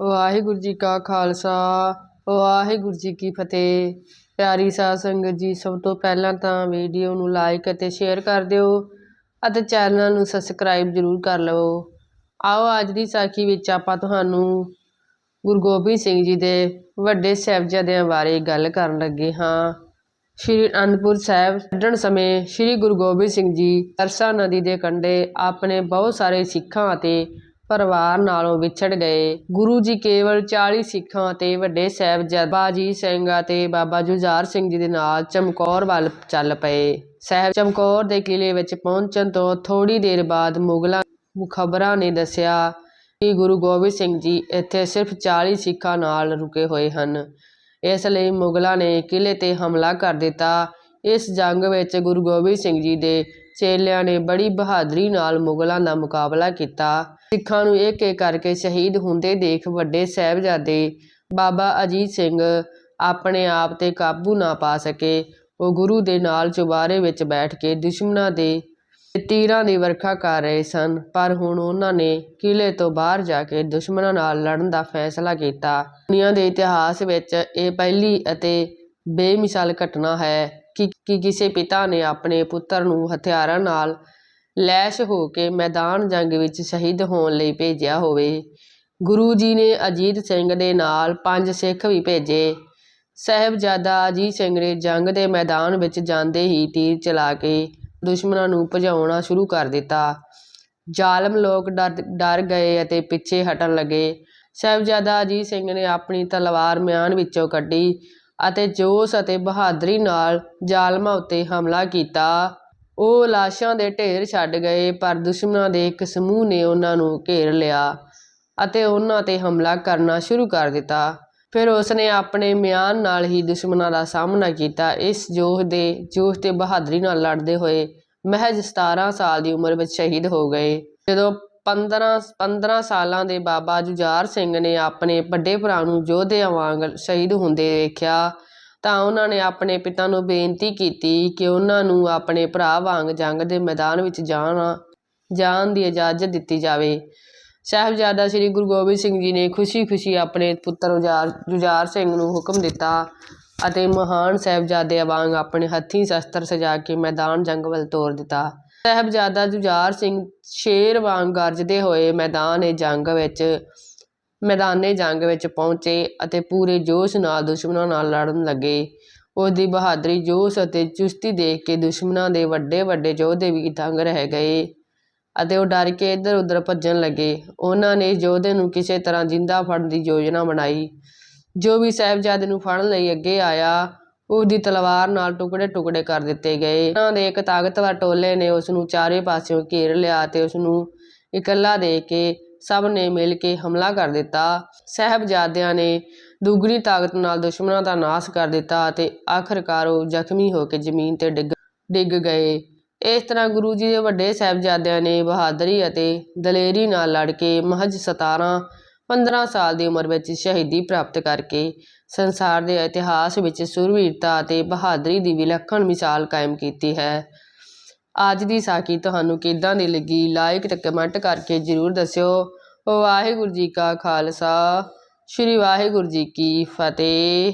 ਵਾਹਿਗੁਰੂ ਜੀ ਕਾ ਖਾਲਸਾ, ਵਾਹਿਗੁਰੂ ਜੀ ਕੀ ਫਤਿਹ। ਪਿਆਰੀ ਸਾਧ ਸੰਗਤ ਜੀ, ਸਭ ਤੋਂ ਪਹਿਲਾਂ ਤਾਂ ਵੀਡੀਓ ਨੂੰ ਲਾਈਕ ਅਤੇ ਸ਼ੇਅਰ ਕਰ ਦਿਓ ਅਤੇ ਚੈਨਲ ਨੂੰ ਸਬਸਕ੍ਰਾਈਬ ਜ਼ਰੂਰ ਕਰ ਲਵੋ। ਆਓ, ਅੱਜ ਦੀ ਸਾਖੀ ਵਿੱਚ ਆਪਾਂ ਤੁਹਾਨੂੰ ਗੁਰੂ ਗੋਬਿੰਦ ਸਿੰਘ ਜੀ ਦੇ ਵੱਡੇ ਸਾਹਿਬਜ਼ਾਦਿਆਂ ਬਾਰੇ ਗੱਲ ਕਰਨ ਲੱਗੇ ਹਾਂ। ਸ਼੍ਰੀ ਅਨੰਦਪੁਰ ਸਾਹਿਬ ਛੱਡਣ ਸਮੇਂ ਸ਼੍ਰੀ ਗੁਰੂ ਗੋਬਿੰਦ ਸਿੰਘ ਜੀ ਤਰਸਾ ਨਦੀ ਦੇ ਕੰਢੇ ਆਪਣੇ ਬਹੁਤ ਸਾਰੇ ਸਿੱਖਾਂ ਅਤੇ ਪਰਿਵਾਰ ਨਾਲੋਂ ਵਿਛੜ ਗਏ। ਗੁਰੂ ਜੀ ਕੇਵਲ 40 ਸਿੱਖਾਂ ਅਤੇ ਵੱਡੇ ਸਾਹਿਬਜ਼ਾਦਾ ਬਾਜੀ ਸਿੰਘ ਅਤੇ ਬਾਬਾ ਜੁਝਾਰ ਸਿੰਘ ਜੀ ਦੇ ਨਾਲ ਚਮਕੌਰ ਵੱਲ ਚੱਲ ਪਏ। ਸਾਹਿਬ ਚਮਕੌਰ ਦੇ ਕਿਲੇ ਵਿੱਚ ਪਹੁੰਚਣ ਤੋਂ ਥੋੜੀ ਦੇਰ ਬਾਅਦ ਮੁਗਲਾਂ ਮੁਖਬਰਾਂ ਨੇ ਦੱਸਿਆ ਕਿ ਗੁਰੂ ਗੋਬਿੰਦ ਸਿੰਘ ਜੀ ਇੱਥੇ ਸਿਰਫ 40 ਸਿੱਖਾਂ ਨਾਲ ਰੁਕੇ ਹੋਏ ਹਨ। ਇਸ ਲਈ ਮੁਗਲਾਂ ਨੇ ਕਿਲੇ ਤੇ ਹਮਲਾ ਕਰ ਦਿੱਤਾ। ਇਸ ਜੰਗ ਵਿੱਚ ਗੁਰੂ ਗੋਬਿੰਦ ਸਿੰਘ ਜੀ ਦੇ ਚੇਲਿਆਂ ਨੇ ਬੜੀ ਬਹਾਦਰੀ ਨਾਲ ਮੁਗਲਾਂ ਦਾ ਮੁਕਾਬਲਾ ਕੀਤਾ। ਸਿੱਖਾਂ ਨੂੰ ਇੱਕ ਇੱਕ ਕਰਕੇ ਸ਼ਹੀਦ ਹੁੰਦੇ ਦੇਖ ਵੱਡੇ ਸਾਹਿਬਜ਼ਾਦੇ ਬਾਬਾ ਅਜੀਤ ਸਿੰਘ ਆਪਣੇ ਆਪ ਤੇ ਕਾਬੂ ਨਾ ਪਾ ਸਕੇ। ਉਹ ਗੁਰੂ ਦੇ ਨਾਲ ਚੁਬਾਰੇ ਵਿੱਚ ਬੈਠ ਕੇ ਦੁਸ਼ਮਣਾਂ ਦੇ ਤੀਰਾਂ ਦੀ ਵਰਖਾ ਕਰ ਰਹੇ ਸਨ, ਪਰ ਹੁਣ ਉਹਨਾਂ ਨੇ ਕਿਲੇ ਤੋਂ ਬਾਹਰ ਜਾ ਕੇ ਦੁਸ਼ਮਣਾਂ ਨਾਲ ਲੜਨ ਦਾ ਫੈਸਲਾ ਕੀਤਾ। ਦੁਨੀਆ ਦੇ ਇਤਿਹਾਸ ਵਿੱਚ ਇਹ ਪਹਿਲੀ ਅਤੇ ਬੇਮਿਸਾਲ ਘਟਨਾ ਹੈ। ਕਿ ਕਿਸੇ ਪਿਤਾ ਨੇ ਆਪਣੇ ਪੁੱਤਰ ਨੂੰ ਹਥਿਆਰਾਂ ਨਾਲ ਲੈਸ਼ ਹੋ ਕੇ ਮੈਦਾਨ ਜੰਗ ਵਿੱਚ ਸ਼ਹੀਦ ਹੋਣ ਲਈ ਭੇਜਿਆ ਹੋਵੇ। ਗੁਰੂ ਜੀ ਨੇ ਅਜੀਤ ਸਿੰਘ ਦੇ ਨਾਲ ਪੰਜ ਸਿੱਖ ਵੀ ਭੇਜੇ। ਸਾਹਿਬਜ਼ਾਦਾ ਅਜੀਤ ਸਿੰਘ ਨੇ ਜੰਗ ਦੇ ਮੈਦਾਨ ਵਿੱਚ ਜਾਂਦੇ ਹੀ ਤੀਰ ਚਲਾ ਕੇ ਦੁਸ਼ਮਣਾਂ ਨੂੰ ਭਜਾਉਣਾ ਸ਼ੁਰੂ ਕਰ ਦਿੱਤਾ। ਜ਼ਾਲਮ ਲੋਕ ਡਰ ਡਰ ਗਏ ਅਤੇ ਪਿੱਛੇ ਹਟਣ ਲੱਗੇ। ਸਾਹਿਬਜ਼ਾਦਾ ਅਜੀਤ ਸਿੰਘ ਨੇ ਆਪਣੀ ਤਲਵਾਰ ਮਿਆਨ ਵਿੱਚੋਂ ਕੱਢੀ। ਅਤੇ ਜੋਸ਼ ਅਤੇ ਬਹਾਦਰੀ ਨਾਲ ਜ਼ਾਲਮਾਂ ਉੱਤੇ ਹਮਲਾ ਕੀਤਾ। ਉਹ ਲਾਸ਼ਾਂ ਦੇ ਢੇਰ ਛੱਡ ਗਏ, ਪਰ ਦੁਸ਼ਮਣਾਂ ਦੇ ਇੱਕ ਸਮੂਹ ਨੇ ਉਹਨਾਂ ਨੂੰ ਘੇਰ ਲਿਆ ਅਤੇ ਉਹਨਾਂ ਤੇ ਹਮਲਾ ਕਰਨਾ ਸ਼ੁਰੂ ਕਰ ਦਿੱਤਾ। ਫਿਰ ਉਸਨੇ ਆਪਣੇ ਮਿਆਨ ਨਾਲ ਹੀ ਦੁਸ਼ਮਣਾਂ ਦਾ ਸਾਹਮਣਾ ਕੀਤਾ। ਇਸ ਜੋਸ਼ ਦੇ, ਜੋਸ਼ ਤੇ ਬਹਾਦਰੀ ਨਾਲ ਲੜਦੇ ਹੋਏ ਮਹਿਜ 17 ਸਾਲ ਦੀ ਉਮਰ ਵਿੱਚ ਸ਼ਹੀਦ ਹੋ ਗਏ। ਜਦੋਂ 15 15 ਸਾਲਾਂ ਦੇ ਬਾਬਾ ਜੁਝਾਰ ਸਿੰਘ ਨੇ ਆਪਣੇ ਵੱਡੇ ਭਰਾ ਨੂੰ ਯੋਧਿਆਂ ਵਾਂਗ ਸ਼ਹੀਦ ਹੁੰਦੇ ਵੇਖਿਆ, ਤਾਂ ਉਹਨਾਂ ਨੇ ਆਪਣੇ ਪਿਤਾ ਨੂੰ ਬੇਨਤੀ ਕੀਤੀ ਕਿ ਉਹਨਾਂ ਨੂੰ ਆਪਣੇ ਭਰਾ ਵਾਂਗ ਜੰਗ ਦੇ ਮੈਦਾਨ ਵਿੱਚ ਜਾਣਾ, ਜਾਣ ਦੀ ਇਜਾਜ਼ਤ ਦਿੱਤੀ ਜਾਵੇ। ਸਾਹਿਬਜ਼ਾਦਾ ਸ੍ਰੀ ਗੁਰੂ ਗੋਬਿੰਦ ਸਿੰਘ ਜੀ ਨੇ ਖੁਸ਼ੀ-ਖੁਸ਼ੀ ਆਪਣੇ ਪੁੱਤਰ ਉਜਾਰ, ਜੁਝਾਰ ਸਿੰਘ ਨੂੰ ਹੁਕਮ ਦਿੱਤਾ ਅਤੇ ਮਹਾਨ ਸਾਹਿਬਜ਼ਾਦੇ ਵਾਂਗ ਆਪਣੇ ਹੱਥੀਂ ਸ਼ਸਤਰ ਸਜਾ ਕੇ ਮੈਦਾਨ ਜੰਗ ਵੱਲ ਤੋਰ ਦਿੱਤਾ। ਸਾਹਿਬਜ਼ਾਦਾ ਜੁਝਾਰ ਸਿੰਘ ਸ਼ੇਰ ਵਾਂਗ ਗਰਜਦੇ ਹੋਏ ਮੈਦਾਨ ਜੰਗ ਵਿੱਚ, ਮੈਦਾਨੇ ਜੰਗ ਵਿੱਚ ਪਹੁੰਚੇ ਅਤੇ ਪੂਰੇ ਜੋਸ਼ ਨਾਲ ਦੁਸ਼ਮਣਾਂ ਨਾਲ ਲੜਨ ਲੱਗੇ। ਉਸ ਦੀ ਬਹਾਦਰੀ, ਜੋਸ਼ ਅਤੇ ਚੁਸਤੀ ਦੇਖ ਕੇ ਦੁਸ਼ਮਣਾਂ ਦੇ ਵੱਡੇ ਵੱਡੇ ਯੋਧੇ ਵੀ ਦੰਗ ਰਹਿ ਗਏ ਅਤੇ ਉਹ ਡਰ ਕੇ ਇੱਧਰ ਉੱਧਰ ਭੱਜਣ ਲੱਗੇ। ਉਹਨਾਂ ਨੇ ਯੋਧੇ ਨੂੰ ਕਿਸੇ ਤਰ੍ਹਾਂ ਜਿੰਦਾ ਫੜਨ ਦੀ ਯੋਜਨਾ ਬਣਾਈ। ਜੋ ਵੀ ਸਾਹਿਬਜ਼ਾਦੇ ਨੂੰ ਫੜਨ ਲਈ ਅੱਗੇ ਆਇਆ ਉਸ ਦੀ ਤਲਵਾਰ ਨਾਲ ਟੁਕੜੇ ਟੁਕੜੇ ਕਰ ਦਿੱਤੇ ਗਏ। ਉਹਨਾਂ ਦੇ ਇੱਕ ਤਾਕਤਵਰ ਟੋਲੇ ਨੇ ਉਸ ਨੂੰ ਚਾਰੇ ਪਾਸਿਓਂ ਘੇਰ ਲਿਆ ਅਤੇ ਉਸ ਨੂੰ ਇਕੱਲਾ ਦੇ ਕੇ ਸਭ ਨੇ ਮਿਲ ਕੇ ਹਮਲਾ ਕਰ ਦਿੱਤਾ। ਸਾਹਿਬਜ਼ਾਦਿਆਂ ਨੇ ਦੁੱਗਣੀ ਤਾਕਤ ਨਾਲ ਦੁਸ਼ਮਣਾਂ ਦਾ ਨਾਸ਼ ਕਰ ਦਿੱਤਾ ਅਤੇ ਆਖਰਕਾਰ ਉਹ ਜ਼ਖਮੀ ਹੋ ਕੇ ਜ਼ਮੀਨ ਤੇ ਡਿੱਗ ਡਿੱਗ ਗਏ। ਇਸ ਤਰ੍ਹਾਂ ਗੁਰੂ ਜੀ ਦੇ ਵੱਡੇ ਸਾਹਿਬਜ਼ਾਦਿਆਂ ਨੇ ਬਹਾਦਰੀ ਅਤੇ ਦਲੇਰੀ ਨਾਲ ਲੜ ਕੇ ਮਹਜ 17 15 ਸਾਲ ਦੀ ਉਮਰ ਵਿੱਚ ਸ਼ਹੀਦੀ ਪ੍ਰਾਪਤ ਕਰਕੇ ਸੰਸਾਰ ਦੇ ਇਤਿਹਾਸ ਵਿੱਚ ਸੁਰਵੀਰਤਾ ਅਤੇ ਬਹਾਦਰੀ ਦੀ ਵਿਲੱਖਣ ਮਿਸਾਲ ਕਾਇਮ ਕੀਤੀ ਹੈ। ਅੱਜ ਦੀ ਸਾਖੀ ਤੁਹਾਨੂੰ ਕਿੱਦਾਂ ਦੀ ਲੱਗੀ? ਲਾਈਕ ਤੇ ਕਮੈਂਟ ਕਰਕੇ ਜਰੂਰ ਦੱਸਿਓ। ਵਾਹਿਗੁਰੂ ਜੀ ਕਾ ਖਾਲਸਾ। ਸ੍ਰੀ ਵਾਹਿਗੁਰੂ ਜੀ ਕੀ ਫਤਿਹ।